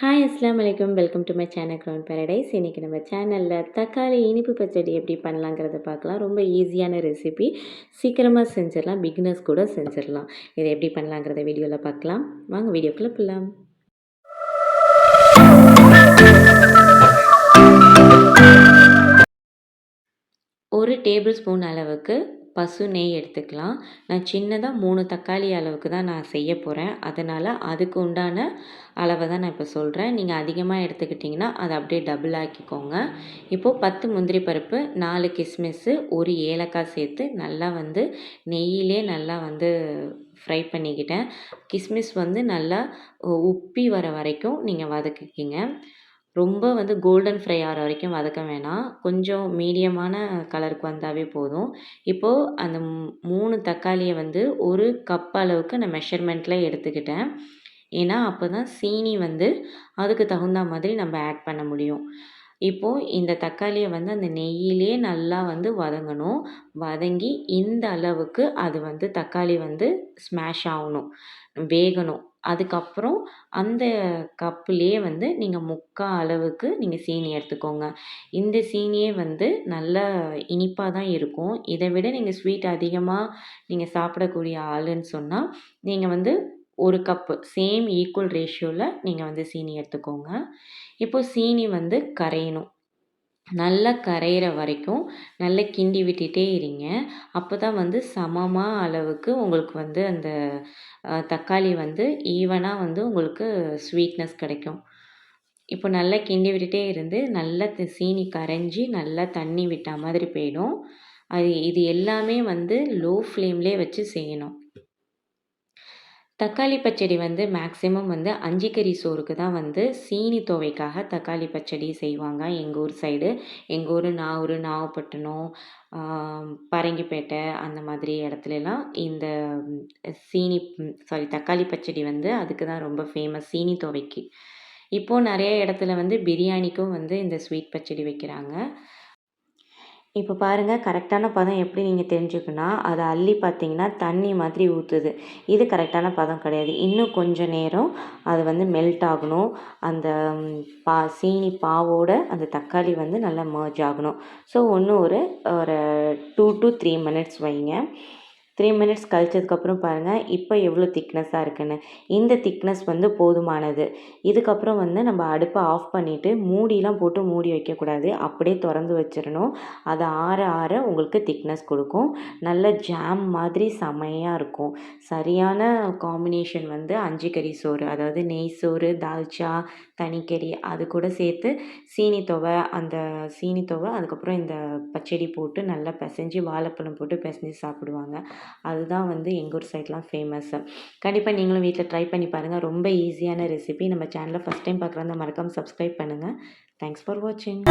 Hi அஸ்லாம் வலைக்கம் welcome to my channel ground paradise இன்றைக்கி நம்ம சேனலில் தக்காளி இனிப்பு பச்சடி எப்படி பண்ணலாங்கிறத பார்க்கலாம். ரொம்ப ஈஸியான ரெசிபி சீக்கிரமாக செஞ்சிடலாம். பிகினர்ஸ் கூட செஞ்சிடலாம். இதை எப்படி பண்ணலாங்கிறத வீடியோவில் பார்க்கலாம். வாங்க வீடியோக்குள்ளே போகலாம் ஒரு டேபிள் ஸ்பூன் அளவுக்கு பசு நெய் எடுத்துக்கலாம். நான் சின்னதாக மூணு தக்காளி அளவுக்கு தான் நான் செய்ய போகிறேன் அதனால் அதுக்கு உண்டான அளவை தான் நான் இப்போ சொல்கிறேன் நீங்கள் அதிகமாக எடுத்துக்கிட்டிங்கன்னா அதை அப்படியே டபுள் ஆக்கிக்கோங்க. இப்போது பத்து முந்திரி பருப்பு நாலு கிஸ்மிஸ்ஸு ஒரு ஏலக்காய் சேர்த்து நல்லா வந்து நெய்யிலே நல்லா வந்து ஃப்ரை பண்ணிக்கிட்டேன். கிஸ்மிஸ் வந்து நல்லா உப்பி வர வரைக்கும் நீங்கள் வதக்கிக்கிங்க. ரொம்ப வந்து கோல்டன் ஃப்ரை ஆகிற வரைக்கும் வதக்க வேணாம். கொஞ்சம் மீடியமான கலருக்கு வந்தாவே போதும். இப்போது அந்த மூணு தக்காளியை வந்து ஒரு கப் அளவுக்கு நான் மெஷர்மெண்ட்டில் எடுத்துக்கிட்டேன். ஏன்னா அப்போ தான் சீனி வந்து அதுக்கு தகுந்த மாதிரி நம்ம ஆட் பண்ண முடியும். இப்போது இந்த தக்காளியை வந்து அந்த நெய்யிலே நல்லா வந்து வதங்கணும். வதங்கி இந்த அளவுக்கு அது வந்து தக்காளி வந்து ஸ்மாஷ் ஆகணும். வேகணும். அதுக்கப்புறம் அந்த கப்புலேயே வந்து நீங்கள் முக்கால் அளவுக்கு நீங்கள் சீனி எடுத்துக்கோங்க. இந்த சீனியே வந்து நல்ல இனிப்பாக தான் இருக்கும். இதை விட நீங்கள் ஸ்வீட் அதிகமாக நீங்கள் சாப்பிடக்கூடிய ஆளுன்னு சொன்னால் நீங்கள் வந்து ஒரு கப்பு சேம் ஈக்குவல் ரேஷியோவில் நீங்கள் வந்து சீனி எடுத்துக்கோங்க. இப்போது சீனி வந்து கரையணும். நல்லா கரையிற வரைக்கும் நல்லா கிண்டி விட்டுட்டே இருங்க. அப்போ தான் வந்து சமமாக அளவுக்கு உங்களுக்கு வந்து அந்த தக்காளி வந்து ஈவனாக வந்து உங்களுக்கு ஸ்வீட்னஸ் கிடைக்கும். இப்போ நல்லா கிண்டி விட்டுட்டே இருந்து நல்லா சீனி கரைஞ்சி நல்லா தண்ணி விட்ட மாதிரி போயிடும். அது இது எல்லாமே வந்து லோ ஃப்ளேம்லேயே வச்சு செய்யணும். தக்காளி பச்சடி வந்து மேக்ஸிமம் வந்து அஞ்சிக்கறி சோறுக்கு தான் வந்து சீனி துவைக்காக தக்காளி பச்சடி செய்வாங்க. எங்கள் ஊர் சைடு எங்கள் ஊர் நாகூர் நாகப்பட்டினம் பரங்கிப்பேட்டை அந்த மாதிரி இடத்துலலாம் இந்த சீனி சாரி தக்காளி பச்சடி வந்து அதுக்கு தான் ரொம்ப ஃபேமஸ் சீனி துவைக்கு. இப்போது நிறைய இடத்துல வந்து பிரியாணிக்கும் வந்து இந்த ஸ்வீட் பச்சடி வைக்கிறாங்க. இப்போ பாருங்கள் கரெக்டான பதம் எப்படி நீங்கள் தெரிஞ்சுக்கணும் அதை அள்ளி பார்த்தீங்கன்னா தண்ணி மாதிரி ஊற்றுது இது கரெக்டான பதம் கிடையாது. இன்னும் கொஞ்சம் நேரம் அது வந்து மெல்ட் ஆகணும். அந்த பா சீனி பாவோட அந்த தக்காளி வந்து நல்லா மர்ஜ் ஆகணும். ஸோ ஒன்று ஒரு ஒரு டூ டு த்ரீ மினிட்ஸ் வைங்க. த்ரீ மினிட்ஸ் கழிச்சதுக்கப்புறம் பாருங்கள் இப்போ எவ்வளோ திக்னஸ்ஸாக இருக்குன்னு. இந்த திக்னஸ் வந்து போதுமானது. இதுக்கப்புறம் வந்து நம்ம அடுப்பை ஆஃப் பண்ணிவிட்டு மூடிலாம் போட்டு மூடி வைக்கக்கூடாது. அப்படியே திறந்து வச்சிடணும். அதை ஆற ஆற உங்களுக்கு திக்னஸ் கொடுக்கும். நல்ல ஜாம் மாதிரி செமையாக இருக்கும். சரியான காம்பினேஷன் வந்து அஞ்சு கறி சோறு அதாவது நெய் சோறு தால்ச்சா தனிக்கறி அது கூட சேர்த்து சீனி துவை அந்த சீனி துவை அதுக்கப்புறம் இந்த பச்சடி போட்டு நல்லா பிசைஞ்சு வாழைப்பழம் போட்டு பிசைஞ்சு சாப்பிடுவாங்க. அதுதான் வந்து எங்கள் ஊர் சைட்லாம் ஃபேமஸ்ஸு கண்டிப்பாக நீங்களும் வீட்டில் ட்ரை பண்ணி பாருங்கள் ரொம்ப ஈஸியான ரெசிபி நம்ம சேனலில் ஃபஸ்ட் டைம் பார்க்குறதா மறக்காமல் சப்ஸ்கிரைப் பண்ணுங்கள் தேங்க்ஸ் ஃபார் வாட்சிங்